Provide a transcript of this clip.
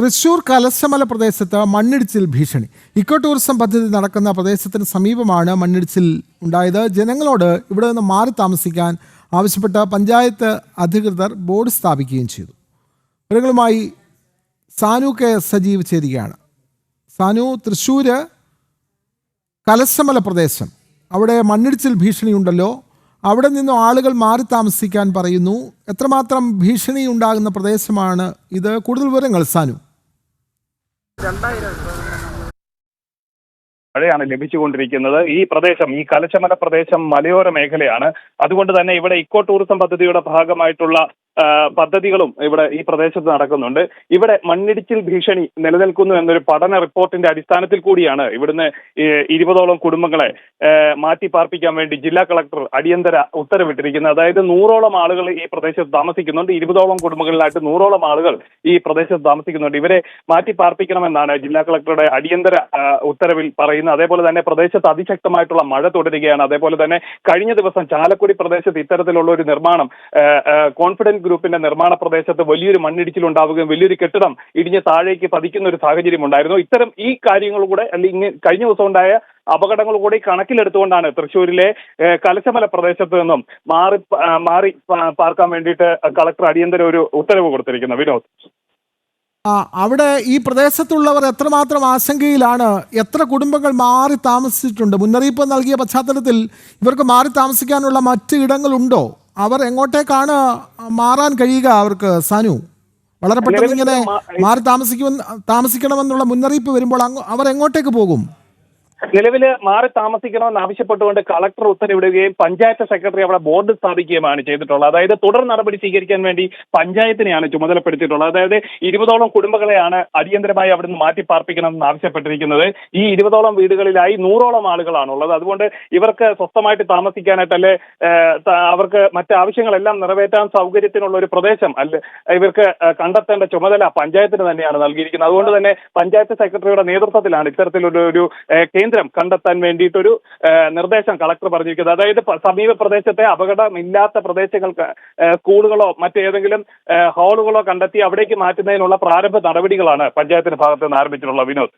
തൃശൂർ കലശമല പ്രദേശത്ത് മണ്ണിടിച്ചിൽ ഭീഷണി. ഇക്കോ ടൂറിസം പദ്ധതി നടക്കുന്ന പ്രദേശത്തിന് സമീപമാണ് മണ്ണിടിച്ചിൽ ഉണ്ടായത്. ജനങ്ങളോട് ഇവിടെ നിന്ന് മാറി താമസിക്കാൻ ആവശ്യപ്പെട്ട പഞ്ചായത്ത് അധികൃതർ ബോർഡ് സ്ഥാപിക്കുകയും ചെയ്തു. വിവരങ്ങളുമായി സാനു കെ സജീവ് ചേരുകയാണ്. സാനു തൃശ്ശൂര് കലശമല പ്രദേശം. അവിടെ മണ്ണിടിച്ചിൽ ഭീഷണിയുണ്ടല്ലോ. അവിടെ നിന്നും ആളുകൾ മാറി താമസിക്കാൻ പറയുന്നു. എത്രമാത്രം ഭീഷണി ഉണ്ടാകുന്ന പ്രദേശമാണ് ഇത്? കൂടുതൽ വിവരങ്ങൾ സാനു. മഴയാണ് ലഭിച്ചുകൊണ്ടിരിക്കുന്നത്. ഈ പ്രദേശം ഈ കലശമല പ്രദേശം മലയോര മേഖലയാണ്. അതുകൊണ്ട് തന്നെ ഇവിടെ ഇക്കോ ടൂറിസം പദ്ധതിയുടെ ഭാഗമായിട്ടുള്ള പദ്ധതികളും ഇവിടെ ഈ പ്രദേശത്ത് നടക്കുന്നുണ്ട്. ഇവിടെ മണ്ണിടിച്ചിൽ ഭീഷണി നിലനിൽക്കുന്നു എന്നൊരു പഠന റിപ്പോർട്ടിന്റെ അടിസ്ഥാനത്തിൽ കൂടിയാണ് ഇവിടുന്ന് ഇരുപതോളം കുടുംബങ്ങളെ മാറ്റി പാർപ്പിക്കാൻ വേണ്ടി ജില്ലാ കളക്ടർ അടിയന്തര ഉത്തരവിട്ടിരിക്കുന്നത്. അതായത് നൂറോളം ആളുകൾ ഈ പ്രദേശത്ത് താമസിക്കുന്നുണ്ട്. ഇരുപതോളം കുടുംബങ്ങളിലായിട്ട് നൂറോളം ആളുകൾ ഈ പ്രദേശത്ത് താമസിക്കുന്നുണ്ട്. ഇവരെ മാറ്റി പാർപ്പിക്കണമെന്നാണ് ജില്ലാ കളക്ടറുടെ അടിയന്തര ഉത്തരവിൽ പറയുന്നത്. അതേപോലെ തന്നെ പ്രദേശത്ത് അതിശക്തമായിട്ടുള്ള മഴ തുടരുകയാണ്. അതേപോലെ തന്നെ കഴിഞ്ഞ ദിവസം ചാലക്കുടി പ്രദേശത്ത് ഇത്തരത്തിലുള്ള ഒരു നിർമ്മാണം കോൺഫിഡൻസ് ഗ്രൂപ്പിന്റെ നിർമ്മാണ പ്രദേശത്ത് വലിയൊരു മണ്ണിടിച്ചിൽ ഉണ്ടാവുകയും വലിയൊരു കെട്ടിടം ഇടിഞ്ഞ് താഴേക്ക് പതിക്കുന്ന ഒരു സാഹചര്യം ഉണ്ടായിരുന്നു. ഇത്തരം ഈ കാര്യങ്ങൾ കൂടെ അല്ലെങ്കിൽ കഴിഞ്ഞ ദിവസം ഉണ്ടായ അപകടങ്ങൾ കൂടി കണക്കിലെടുത്തുകൊണ്ടാണ് തൃശ്ശൂരിലെ കലശമല പ്രദേശത്ത് നിന്നും മാറി മാറി പാർക്കാൻ വേണ്ടിയിട്ട് കളക്ടർ അടിയന്തര ഒരു ഉത്തരവ് കൊടുത്തിരിക്കുന്നത് വിനോദ്. അവിടെ ഈ പ്രദേശത്തുള്ളവർ എത്രമാത്രം ആശങ്കയിലാണ്? എത്ര കുടുംബങ്ങൾ മാറി താമസിച്ചിട്ടുണ്ട്? മുന്നറിയിപ്പ് നൽകിയ പശ്ചാത്തലത്തിൽ ഇവർക്ക് മാറി താമസിക്കാനുള്ള മറ്റ് ഇടങ്ങളുണ്ടോ? അവർ എങ്ങോട്ടേക്കാണ് മാറാൻ കഴിയുക അവർക്ക് സനു? വളരെ പെട്ടെന്ന് ഇങ്ങനെ മാറി താമസിക്കുമെന്ന് താമസിക്കണമെന്നുള്ള മുന്നറിയിപ്പ് വരുമ്പോൾ അവർ എങ്ങോട്ടേക്ക് പോകും? നിലവിൽ മാറി താമസിക്കണമെന്ന് ആവശ്യപ്പെട്ടുകൊണ്ട് കളക്ടർ ഉത്തരവിടുകയും പഞ്ചായത്ത് സെക്രട്ടറി അവിടെ ബോർഡ് സ്ഥാപിക്കുകയുമാണ് ചെയ്തിട്ടുള്ളത്. അതായത് തുടർ നടപടി സ്വീകരിക്കാൻ വേണ്ടി പഞ്ചായത്തിനെയാണ് ചുമതലപ്പെടുത്തിയിട്ടുള്ളത്. അതായത് ഇരുപതോളം കുടുംബങ്ങളെയാണ് അടിയന്തരമായി നിന്ന് മാറ്റി പാർപ്പിക്കണമെന്ന് ആവശ്യപ്പെട്ടിരിക്കുന്നത്. ഈ ഇരുപതോളം വീടുകളിലായി നൂറോളം ആളുകളാണുള്ളത്. അതുകൊണ്ട് ഇവർക്ക് സ്വസ്ഥമായിട്ട് താമസിക്കാനായിട്ട് അല്ലെ അവർക്ക് മറ്റ് ആവശ്യങ്ങളെല്ലാം നിറവേറ്റാൻ സൗകര്യത്തിനുള്ള ഒരു പ്രദേശം അല്ല ഇവർക്ക് കണ്ടെത്തേണ്ട ചുമതല പഞ്ചായത്തിന് തന്നെയാണ് നൽകിയിരിക്കുന്നത്. അതുകൊണ്ട് തന്നെ പഞ്ചായത്ത് സെക്രട്ടറിയുടെ നേതൃത്വത്തിലാണ് ഇത്തരത്തിലൊരു ഒരു ഏഹ്, കേന്ദ്രം കണ്ടെത്താൻ വേണ്ടിയിട്ടൊരു നിർദ്ദേശം കളക്ടർ പറഞ്ഞിരിക്കുന്നത്. അതായത് സമീപ പ്രദേശത്തെ അപകടമില്ലാത്ത പ്രദേശങ്ങൾക്ക് സ്കൂളുകളോ മറ്റേതെങ്കിലും ഹാളുകളോ കണ്ടെത്തി അവിടേക്ക് മാറ്റുന്നതിനുള്ള പ്രാരംഭ നടപടികളാണ് പഞ്ചായത്തിന്റെ ഭാഗത്ത് നിന്ന് ആരംഭിച്ചിട്ടുള്ള വിനോദ്.